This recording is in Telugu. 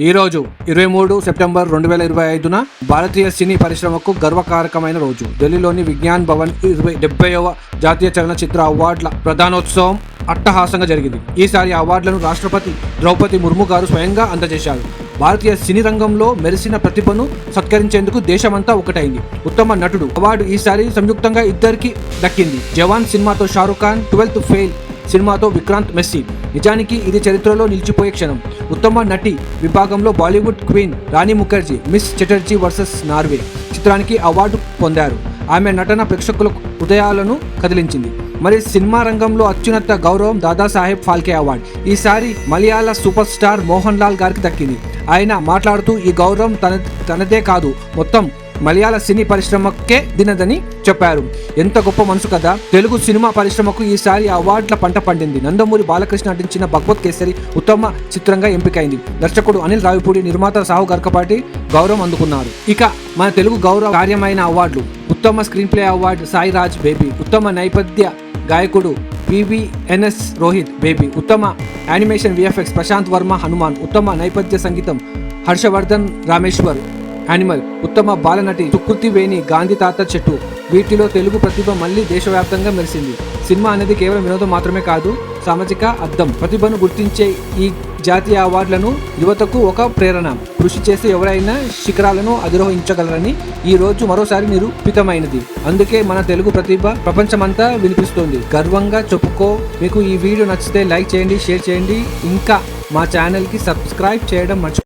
ఈ రోజు ఇరవై మూడు సెప్టెంబర్ రెండు వేల ఇరవై ఐదున భారతీయ సినీ పరిశ్రమకు గర్వకారకమైన రోజు. ఢిల్లీలోని విజ్ఞాన్ భవన్ ఇరవై డెబ్బైవ జాతీయ చలనచిత్ర అవార్డుల ప్రధానోత్సవం అట్టహాసంగా జరిగింది. ఈసారి అవార్డులను రాష్ట్రపతి ద్రౌపది ముర్ము గారు స్వయంగా అందజేశారు. భారతీయ సినీ రంగంలో మెరిసిన ప్రతిభను సత్కరించేందుకు దేశమంతా ఒకటైంది. ఉత్తమ నటుడు. అవార్డు ఈసారి సంయుక్తంగా ఇద్దరికి దక్కింది. జవాన్ సినిమాతో షారుఖ్ ఖాన్ ట్వెల్త్ ఫెయిల్ సినిమాతో విక్రాంత్ మెస్సీ. నిజానికి ఇది చరిత్రలో నిలిచిపోయే క్షణం. ఉత్తమ నటి విభాగంలో Bollywood queen Rani Mukherjee Mrs Chatterjee versus Norway చిత్రానికి అవార్డు పొందారు. ఆమె నటన ప్రేక్షకుల హృదయాలను కదిలించింది. మరి సినిమా రంగంలో అత్యున్నత గౌరవం దాదాసాహెబ్ ఫాల్కే అవార్డు. ఈసారి మలయాళ సూపర్ స్టార్ మోహన్ లాల్ గారికి దక్కింది. ఆయన మాట్లాడుతూ ఈ గౌరవం తన తనదే కాదు మొత్తం మలయాళ సినీ పరిశ్రమకే దినదని చెప్పారు. ఎంత గొప్ప మనసు కదా. తెలుగు సినిమా పరిశ్రమకు ఈసారి అవార్డుల పంట పండింది. నందమూరి బాలకృష్ణ నటించిన భగవత్ కేసరి ఉత్తమ చిత్రంగా ఎంపికైంది. దర్శకుడు అనిల్ రావిపూడి నిర్మాత సాహు గర్కపాటి గౌరవం అందుకున్నారు. ఇక మన తెలుగు గౌరవ కార్యమైన అవార్డులు. ఉత్తమ screenplay award Sai Raj Baby ఉత్తమ నేపథ్య గాయకుడు పివిఎన్ఎస్ రోహిత్ బేబీ ఉత్తమ యానిమేషన్ విఎఫ్ఎక్స్ ప్రశాంత్ వర్మ హనుమాన్ ఉత్తమ నేపథ్య సంగీతం హర్షవర్ధన్ రామేశ్వర్ యానిమల్ ఉత్తమ బాలనటి సుకృతి వేణి గాంధీ తాత చెట్టు. వీటిలో తెలుగు ప్రతిభ మళ్ళీ దేశవ్యాప్తంగా మెరిసింది. సినిమా అనేది కేవలం వినోదం మాత్రమే కాదు సామాజిక అర్థం ప్రతిభను గుర్తించే ఈ జాతీయ అవార్డులను యువతకు ఒక ప్రేరణ. కృషి చేస్తే ఎవరైనా శిఖరాలను అధిరోహించగలరని ఈ రోజు మరోసారి నిరూపితమైనది. అందుకే మన తెలుగు ప్రతిభ ప్రపంచమంతా వినిపిస్తోంది. గర్వంగా చెప్పుకో. మీకు ఈ వీడియో నచ్చితే లైక్ చేయండి షేర్ చేయండి. ఇంకా మా ఛానల్కి సబ్స్క్రైబ్ చేయడం మర్చి